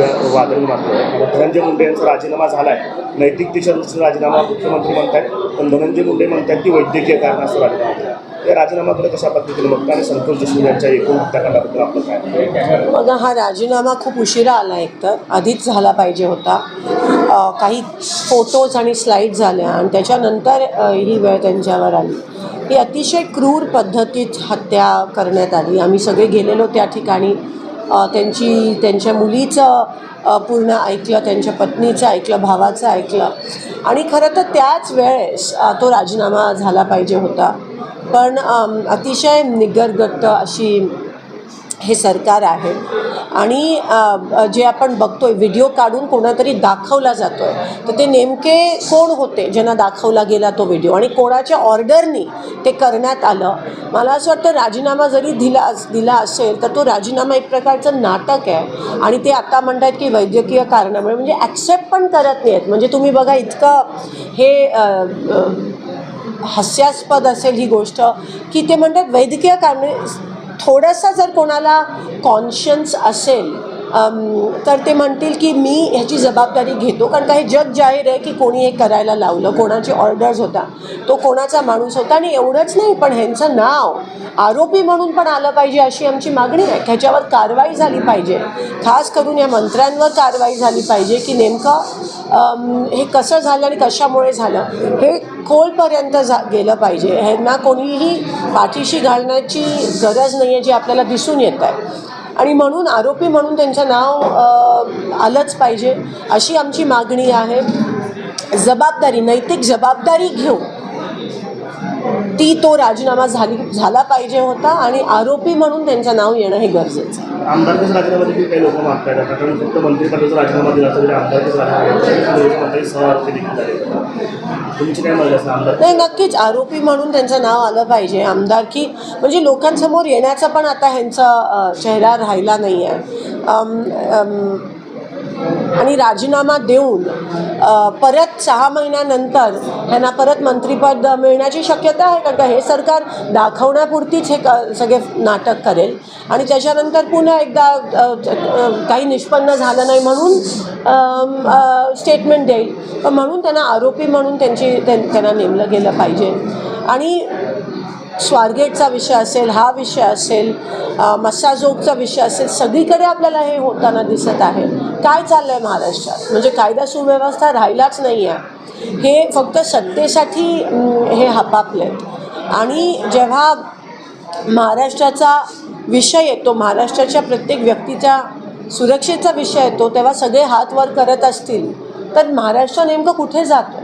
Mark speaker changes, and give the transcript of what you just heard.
Speaker 1: वादळ मारलं धनंजय मुंडे यांचा राजीनामा झाला आहे नैतिक दृष्टीने राजीनामा मुख्यमंत्री म्हणतात पण धनंजय मुंडे म्हणतात की वैद्यकीय कारणास्तव राजीनामा या राजीनामाकडे कशा पद्धतीने बघता आणि संतोष देशमुख यांच्या एकूण हत्याकांडाबद्दल आपलं काय?
Speaker 2: बघा हा राजीनामा खूप उशिरा आला एकतर. आधीच झाला पाहिजे होता. काही फोटोज आणि स्लाईड झाल्या आणि त्याच्यानंतर ही वेळ त्यांच्यावर आली. ही अतिशय क्रूर पद्धतीत हत्या करण्यात आली. आम्ही सगळे गेलेलो त्या ठिकाणी. त्यांची त्यांच्या मुलीचं पूर्ण ऐकलं त्यांच्या पत्नीचं ऐकलं भावाचं ऐकलं. आणि खरं तर त्याच वेळेस तो राजीनामा झाला पाहिजे होता. पण अतिशय निगरगट्ट अशी हे सरकार आहे. आणि जे आपण बघतोय व्हिडिओ काढून कोणातरी दाखवला जातोय तर ते नेमके कोण होते ज्यांना दाखवला गेला तो व्हिडिओ? आणि कोणाच्या ऑर्डरनी ते करण्यात आलं? मला असं वाटतं राजीनामा जरी दिला दिला असेल तर तो राजीनामा एक प्रकारचं नाटक आहे. आणि ते आता म्हणतात की वैद्यकीय कारणामुळे म्हणजे ॲक्सेप्ट पण करत नाही आहेत म्हणजे तुम्ही बघा इतकं हे हास्यास्पद असेल ही गोष्ट की ते म्हणतात वैद्यकीय कारणे थोडंसं जर कोणाला कॉन्शियन्स असेल तर ते म्हणतील की मी ह्याची जबाबदारी घेतो. कारण का हे जग जाहीर आहे की कोणी हे करायला लावलं. कोणाची ऑर्डर्स होता. तो कोणाचा माणूस होता आणि एवढंच नाही पण ह्यांचं नाव. आरोपी म्हणून पण आलं पाहिजे अशी आमची मागणी आहे. ह्याच्यावर कारवाई झाली पाहिजे. खास करून या मंत्र्यांवर कारवाई झाली पाहिजे की नेमकं हे कसं झालं आणि कशामुळे झालं. हे खोलपर्यंत जा गेलं पाहिजे. ह्यांना कोणीही पाठीशी घालण्याची गरज नाही आहे जी आपल्याला दिसून येत आहे आणि म्हणून आरोपी म्हणून त्यांचं नाव आलंच पाहिजे अशी आमची मागणी आहे. जबाबदारी नैतिक जबाबदारी घेऊन ती तो राजीनामा झाली झाला पाहिजे होता आणि आरोपी म्हणून त्यांचं नाव येणं हे गरजेचं आहे.
Speaker 1: आमदारकीच राजीनामा देखील काही लोक मागतायत आता. कारण फक्त मंत्रिपदाचा राजीनामा दिला तरी आमदारकीच राजीनामा देखील झाले तुमची काय आमदार
Speaker 2: नाही नक्कीच आरोपी म्हणून त्यांचं नाव आलं पाहिजे. आमदारकी म्हणजे लोकांसमोर येण्याचा पण आता ह्यांचा चेहरा राहिला नाही आहे आणि राजीनामा देऊन परत सहा महिन्यानंतर ह्यांना परत मंत्रिपद मिळण्याची शक्यता आहे कारण का हे सरकार दाखवण्यापुरतीच हे क सगळे नाटक करेल? आणि त्याच्यानंतर पुन्हा एकदा काही निष्पन्न झालं नाही म्हणून स्टेटमेंट देईल. पण म्हणून त्यांना आरोपी म्हणून त्यांची त्यां- त्यांना नेमलं गेलं पाहिजे. आणि स्वारगेटचा विषय असेल हा विषय असेल मस्साजोगचा विषय असेल सगळीकडे आपल्याला हे होताना दिसत आहे. काय चाललं आहे महाराष्ट्रात? म्हणजे कायदा सुव्यवस्था राहिलाच नाही आहे हे फक्त सत्तेसाठी हे हापापले आणि जेव्हा महाराष्ट्राचा विषय येतो महाराष्ट्राच्या प्रत्येक व्यक्तीच्या सुरक्षेचा विषय येतो तेव्हा सगळे हात वर करत असतील. तर महाराष्ट्र नेमकं कुठे जातो?